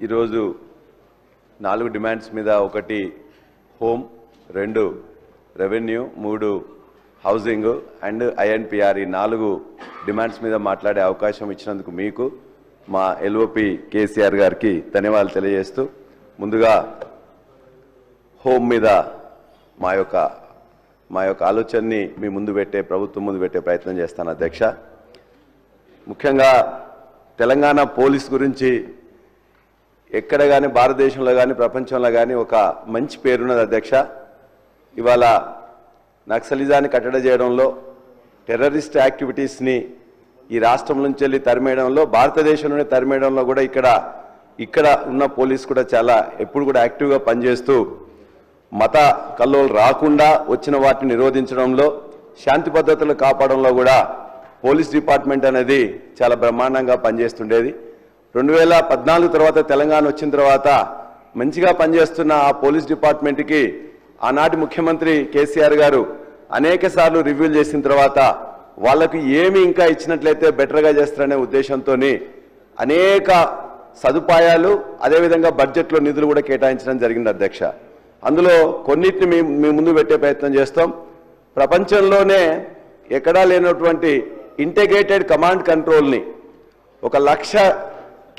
ఈరోజు నాలుగు డిమాండ్స్ మీద ఒకటి హోమ్ రెండు రెవెన్యూ మూడు హౌసింగ్ అండ్ ఐఎన్పిఆర్ ఈ నాలుగు డిమాండ్స్ మీద మాట్లాడే అవకాశం ఇచ్చినందుకు మీకు మా ఎల్ఓపి కేసీఆర్ గారికి ధన్యవాదాలు తెలియజేస్తూ ముందుగా హోమ్ మీద మా యొక్క మా యొక్క ఆలోచనని మీ ముందు పెట్టే ప్రభుత్వం ముందు పెట్టే ప్రయత్నం చేస్తాను అధ్యక్ష. ముఖ్యంగా తెలంగాణ పోలీస్ గురించి ఎక్కడ కానీ భారతదేశంలో కానీ ప్రపంచంలో కానీ ఒక మంచి పేరున్నది అధ్యక్ష. ఇవాళ నక్సలిజాన్ని కట్టడి చేయడంలో టెర్రరిస్ట్ యాక్టివిటీస్ని ఈ రాష్ట్రం నుంచి వెళ్ళి తరిమేయడంలో భారతదేశంలోనే తరిమేయడంలో కూడా ఇక్కడ ఇక్కడ ఉన్న పోలీస్ కూడా చాలా ఎప్పుడు కూడా యాక్టివ్గా పనిచేస్తూ మత కల్లోలు రాకుండా వచ్చిన వాటిని నిరోధించడంలో శాంతి భద్రతలు కాపాడంలో కూడా పోలీస్ డిపార్ట్మెంట్ అనేది చాలా బ్రహ్మాండంగా పనిచేస్తుండేది. రెండు వేల పద్నాలుగు తర్వాత తెలంగాణ వచ్చిన తర్వాత మంచిగా పనిచేస్తున్న ఆ పోలీస్ డిపార్ట్మెంట్కి ఆనాటి ముఖ్యమంత్రి కేసీఆర్ గారు అనేక సార్లు రివ్యూలు చేసిన తర్వాత వాళ్ళకు ఏమి ఇంకా ఇచ్చినట్లయితే బెటర్గా చేస్తారనే ఉద్దేశంతో అనేక సదుపాయాలు అదేవిధంగా బడ్జెట్లో నిధులు కూడా కేటాయించడం జరిగింది అధ్యక్ష. అందులో కొన్నిటిని మీ మీ ముందు పెట్టే ప్రయత్నం చేస్తాం. ప్రపంచంలోనే ఎక్కడా లేనటువంటి ఇంటెగ్రేటెడ్ కమాండ్ కంట్రోల్ని ఒక లక్ష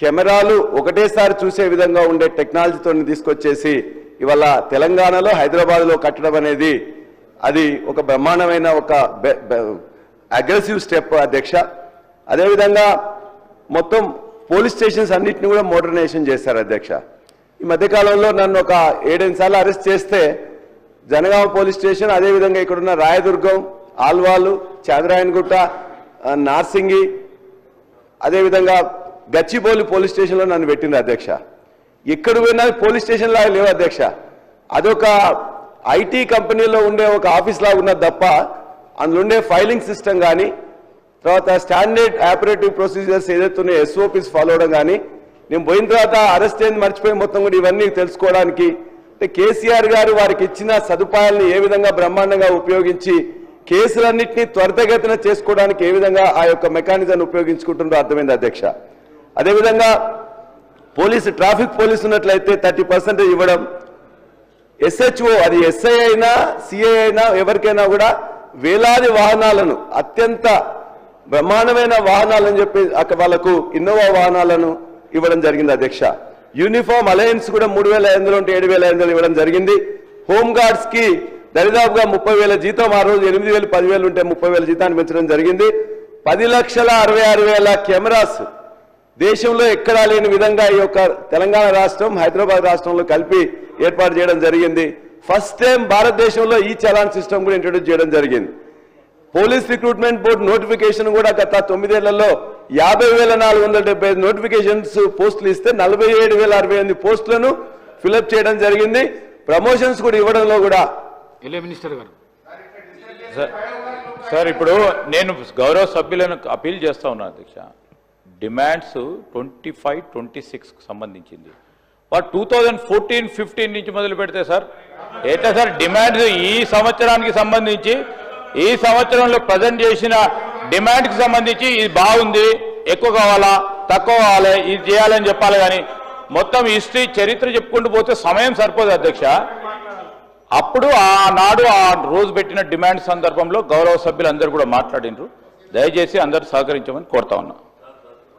కెమెరాలు ఒకటేసారి చూసే విధంగా ఉండే టెక్నాలజీతో తీసుకొచ్చేసి ఇవాళ తెలంగాణలో హైదరాబాద్లో కట్టడం అనేది అది ఒక బ్రహ్మాండమైన ఒక అగ్రెసివ్ స్టెప్ అధ్యక్ష. అదేవిధంగా మొత్తం పోలీస్ స్టేషన్స్ అన్నింటినీ కూడా మోడర్నైజేషన్ చేశారు అధ్యక్ష. ఈ మధ్యకాలంలో నన్ను ఒక ఏడెనిమిది సార్లు అరెస్ట్ చేస్తే జనగామ పోలీస్ స్టేషన్ అదేవిధంగా ఇక్కడున్న రాయదుర్గం ఆల్వాలు చాదరాయన్గుట్ట నార్సింగి అదేవిధంగా గచ్చిబౌలి పోలీస్ స్టేషన్లో నన్ను పెట్టింది అధ్యక్ష. ఎక్కడ పోయినా పోలీస్ స్టేషన్ లాగా లేవు అధ్యక్ష. అదొక ఐటీ కంపెనీలో ఉండే ఒక ఆఫీస్ లాగా ఉన్నది తప్ప అందులో ఉండే ఫైలింగ్ సిస్టమ్ కానీ తర్వాత స్టాండర్డ్ ఆపరేటివ్ ప్రొసీజర్స్ ఏదైతే ఉన్నాయో ఎస్ఓపీస్ ఫాలో అవడం కానీ నేను పోయిన తర్వాత అరెస్ట్ అయింది మర్చిపోయి మొత్తం కూడా ఇవన్నీ తెలుసుకోవడానికి అంటే కేసీఆర్ గారు వారికి ఇచ్చిన సదుపాయాలను ఏ విధంగా బ్రహ్మాండంగా ఉపయోగించి కేసులన్నింటినీ త్వరితగతిన చేసుకోవడానికి ఏ విధంగా ఆ యొక్క మెకానిజాన్ని ఉపయోగించుకుంటుందో అర్థమైంది అధ్యక్ష. అదేవిధంగా పోలీసు ట్రాఫిక్ పోలీసు ఉన్నట్లయితే థర్టీ పర్సెంటేజ్ ఇవ్వడం. ఎస్హెచ్ఓ అది ఎస్ఐ అయినా సిఐ అయినా ఎవరికైనా కూడా వేలాది వాహనాలను అత్యంత బ్రహ్మాండమైన వాహనాలని చెప్పి అక్కడ వాళ్ళకు ఇన్నోవా వాహనాలను ఇవ్వడం జరిగింది అధ్యక్ష. యూనిఫామ్ అలయన్స్ కూడా మూడు వేల ఐదు వందలు ఉంటే ఏడు వేల ఐదు వందలు ఇవ్వడం జరిగింది. హోంగార్డ్స్కి దరిదాపుగా ముప్పై వేల జీతం ఆ రోజు ఎనిమిది వేలు పదివేలు ఉంటే ముప్పై వేల జీతాన్ని పెంచడం జరిగింది. పది లక్షల అరవై ఆరు వేల కెమెరాస్ దేశంలో ఎక్కడా లేని విధంగా ఈ యొక్క తెలంగాణ రాష్ట్రం హైదరాబాద్ రాష్ట్రంలో కలిపి ఏర్పాటు చేయడం జరిగింది. ఫస్ట్ టైం భారతదేశంలో ఈ చలాన్ సిస్టమ్ కూడా ఇంట్రొడ్యూస్ చేయడం జరిగింది. పోలీస్ రిక్రూట్మెంట్ బోర్డు నోటిఫికేషన్ కూడా గత తొమ్మిదేళ్ళలో యాభై వేల నాలుగు వందల డెబ్బై ఐదు నోటిఫికేషన్స్ పోస్టులు ఇస్తే నలభై ఏడు వేల అరవై ఎనిమిది పోస్టులను ఫిలప్ చేయడం జరిగింది. ప్రమోషన్స్ కూడా ఇవ్వడంలో కూడా ఎల్ఏ మినిస్టర్ గారు. సార్- ఇప్పుడు నేను గౌరవ సభ్యులను అపీల్ చేస్తా ఉన్నాను అధ్యక్ష. డిమాండ్స్ ట్వంటీ ఫైవ్ ట్వంటీ సిక్స్కి సంబంధించింది. వారు టూ థౌజండ్ ఫోర్టీన్ ఫిఫ్టీన్ నుంచి మొదలు పెడితే సార్ ఎట్లా సార్ డిమాండ్స్ ఈ సంవత్సరానికి సంబంధించి ఈ సంవత్సరంలో ప్రజెంట్ చేసిన డిమాండ్కి సంబంధించి ఇది బాగుంది ఎక్కువ కావాలా తక్కువ కావాలి ఇది చేయాలని చెప్పాలి కానీ మొత్తం హిస్టరీ చరిత్ర చెప్పుకుంటూ పోతే సమయం సరిపోదు అధ్యక్ష. అప్పుడు ఆనాడు ఆ రోజు పెట్టిన డిమాండ్ సందర్భంలో గౌరవ సభ్యులందరూ కూడా మాట్లాడినరు. దయచేసి అందరూ సహకరించమని కోరుతా ఉన్నా.